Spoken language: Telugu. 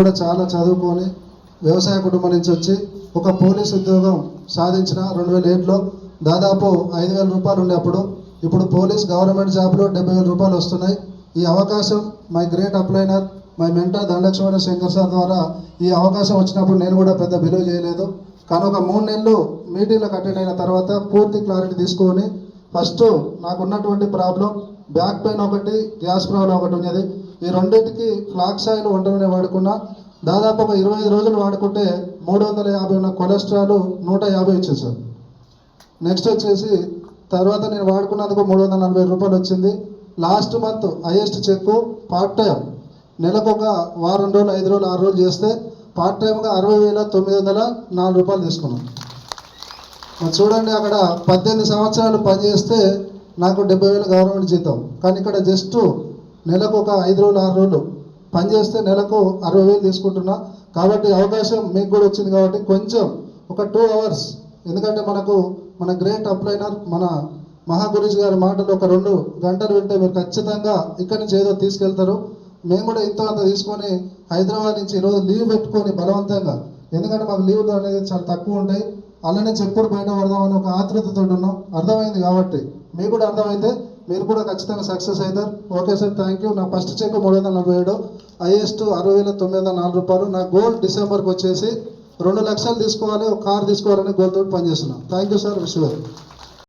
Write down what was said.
కూడా చాలా చదువుకొని వ్యవసాయ కుటుంబం నుంచి వచ్చి ఒక పోలీస్ ఉద్యోగం సాధించిన రెండు వేల ఏడులో దాదాపు ఐదు వేల రూపాయలు ఉండే అప్పుడు ఇప్పుడు పోలీస్ గవర్నమెంట్ జాబ్లో డెబ్బై వేల రూపాయలు వస్తున్నాయి. ఈ అవకాశం my great upliner my mentor Dhanalakshmana Shankar sir ద్వారా ఈ అవకాశం వచ్చినప్పుడు నేను కూడా పెద్ద బిలీవ్ చేయలేదు. కానీ ఒక మూడు నెలలు మీటింగ్లకు అటెండ్ అయిన తర్వాత పూర్తి క్లారిటీ తీసుకొని ఫస్ట్ నాకున్నటువంటి ప్రాబ్లం బ్యాక్ పెయిన్ ఒకటి గ్యాస్ ప్రాబ్లం ఒకటి ఉన్నది. ఈ రెండింటికి ఫ్లాక్స్ ఆయిల్ వంటనే వాడుకున్నా దాదాపు ఒక ఇరవై ఐదు రోజులు వాడుకుంటే మూడు వందల యాభై ఉన్న కొలెస్ట్రాల్ నూట యాభై వచ్చింది సార్. నెక్స్ట్ వచ్చేసి తర్వాత నేను వాడుకున్నందుకు మూడు వందల నలభై రూపాయలు వచ్చింది. Last month highest cheque part time. నెలకు ఒక వారం రోజులు ఐదు రోజులు ఆరు రోజులు చేస్తే పార్ట్ టైంగా అరవై వేల తొమ్మిది వందల నాలుగు రూపాయలు తీసుకున్నాను చూడండి అక్కడ పద్దెనిమిది సంవత్సరాలు పనిచేస్తే నాకు డెబ్బై వేలు గవర్నమెంట్ జీతం. కానీ ఇక్కడ జస్ట్ నెలకు ఒక ఐదు రోజులు ఆరు రోజులు పనిచేస్తే నెలకు అరవై వేలు తీసుకుంటున్నా. కాబట్టి అవకాశం మీకు కూడా వచ్చింది కాబట్టి కొంచెం ఒక టూ అవర్స్ ఎందుకంటే మనకు మన గ్రేట్ అప్లైనర్ మన మహాగురుజీ గారి మాటలు ఒక రెండు గంటలు వింటే మీరు ఖచ్చితంగా ఇక్కడి నుంచి ఏదో తీసుకెళ్తారు. మేము కూడా ఇంత అంత తీసుకొని హైదరాబాద్ నుంచి ఈరోజు లీవ్ పెట్టుకొని బలవంతంగా. ఎందుకంటే మాకు లీవ్లు అనేది చాలా తక్కువ ఉంటాయి. అలానే చెప్పుడు బయట పడదామని ఒక ఆతృతతో ఉన్నాం. అర్థమైంది కాబట్టి. మీకు కూడా అర్థమైతే మీరు కూడా ఖచ్చితంగా సక్సెస్ అవుతారు. ఓకే సార్ థ్యాంక్ యూ నా ఫస్ట్ చెక్ మూడు వందల నలభై ఏడు. హైయెస్ట్ అరవై వేల తొమ్మిది వందల నాలుగు రూపాయలు. నా గోల్ డిసెంబర్కి వచ్చేసి రెండు లక్షలు తీసుకోవాలి ఒక కార్ తీసుకోవాలని గోల్ తోటి పనిచేస్తున్నాను థ్యాంక్ యూ సార్ విశ్వ